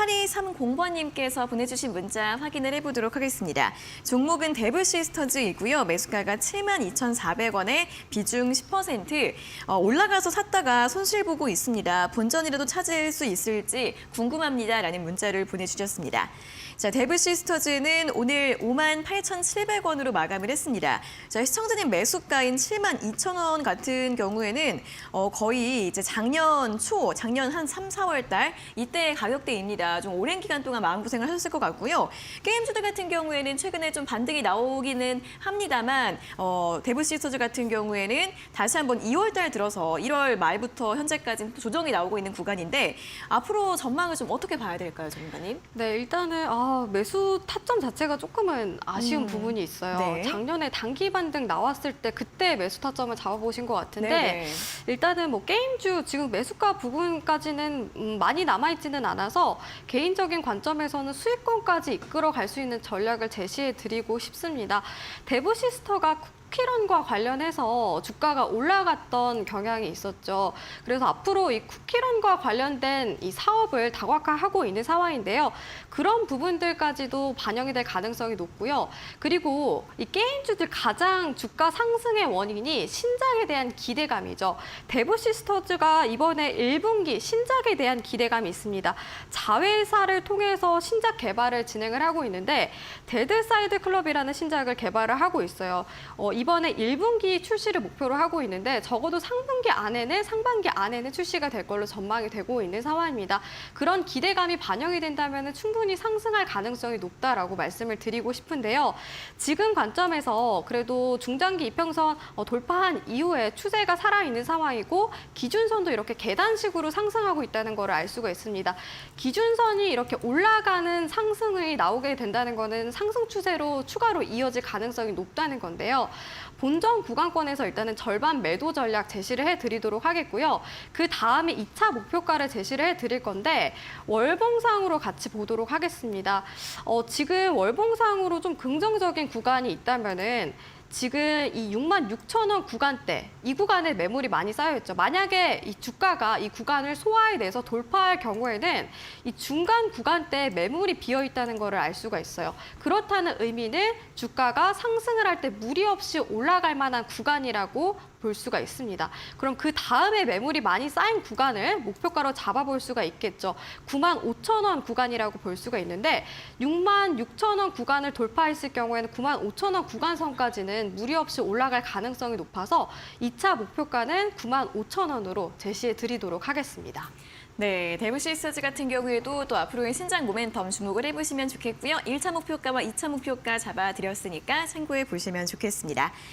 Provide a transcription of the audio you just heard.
8230번님께서 보내주신 문자 확인을 해보도록 하겠습니다. 종목은 데브 시스터즈이고요. 매수가가 72,400원에 비중 10% 어, 올라가서 샀다가 손실 보고 있습니다. 본전이라도 찾을 수 있을지 궁금합니다 라는 문자를 보내주셨습니다. 자, 데브 시스터즈는 오늘 58,700원으로 마감을 했습니다. 자, 시청자님 매수가인 72,000원 같은 경우에는 어, 거의 이제 작년 초, 작년 한 3, 4월 달 이때 가격대입니다. 좀 오랜 기간 동안 마음고생을 하셨을 것 같고요. 게임주들 같은 경우에는 최근에 좀 반등이 나오기는 합니다만 어, 데브 시스터즈 같은 경우에는 다시 한번 2월 달 들어서 1월 말부터 현재까지 조정이 나오고 있는 구간인데 앞으로 전망을 좀 어떻게 봐야 될까요, 전문가님? 네, 일단은 아, 매수 타점 자체가 조금은 아쉬운 음, 부분이 있어요. 네. 작년에 단기 반등 나왔을 때 그때 매수 타점을 잡아보신 것 같은데 네네. 일단은 뭐 게임주 지금 매수가 부분까지는 음, 많이 남아있지는 않아서 개인적인 관점에서는 수익권까지 이끌어 갈 수 있는 전략을 제시해 드리고 싶습니다. 데브시스터가 쿠키런과 관련해서 주가가 올라갔던 경향이 있었죠. 그래서 앞으로 이 쿠키런과 관련된 이 사업을 다각화하고 있는 상황인데요. 그런 부분들까지도 반영이 될 가능성이 높고요. 그리고 이 게임주들 가장 주가 상승의 원인이 신작에 대한 기대감이죠. 데브 시스터즈가 이번에 1분기 신작에 대한 기대감이 있습니다. 자회사를 통해서 신작 개발을 진행을 하고 있는데 데드사이드 클럽이라는 신작을 개발을 하고 있어요. 어, 이번에 1분기 출시를 목표로 하고 있는데 적어도 상분기 안에는 상반기 안에는 출시가 될 걸로 전망이 되고 있는 상황입니다. 그런 기대감이 반영이 된다면 충분히 상승할 가능성이 높다라고 말씀을 드리고 싶은데요. 지금 관점에서 그래도 중장기 이평선 어, 돌파한 이후에 추세가 살아있는 상황이고 기준선도 이렇게 계단식으로 상승하고 있다는 걸알 수가 있습니다. 기준선이 이렇게 올라가는 상승이 나오게 된다는 거는 상승 추세로 추가로 이어질 가능성이 높다는 건데요. 본전 구간권에서 일단은 절반 매도 전략 제시를 해드리도록 하겠고요. 그 다음에 2차 목표가를 제시를 해드릴 건데 월봉상으로 같이 보도록 하겠습니다. 어, 지금 월봉상으로 좀 긍정적인 구간이 있다면은 지금 이 6만 6천 원 구간대 이 구간에 매물이 많이 쌓여 있죠. 만약에 이 주가가 이 구간을 소화해내서 돌파할 경우에는 이 중간 구간대 매물이 비어 있다는 것을 알 수가 있어요. 그렇다는 의미는 주가가 상승을 할 때 무리 없이 올라갈 만한 구간이라고 볼 수가 있습니다. 그럼 그 다음에 매물이 많이 쌓인 구간을 목표가로 잡아볼 수가 있겠죠. 9만 5천 원 구간이라고 볼 수가 있는데 6만 6천 원 구간을 돌파했을 경우에는 9만 5천 원 구간선까지는 무리 없이 올라갈 가능성이 높아서 2차 목표가는 9만 5천 원으로 제시해 드리도록 하겠습니다. 네, 데브시스터즈 같은 경우에도 또 앞으로의 신장 모멘텀 주목을 해보시면 좋겠고요. 1차 목표가와 2차 목표가 잡아드렸으니까 참고해 보시면 좋겠습니다.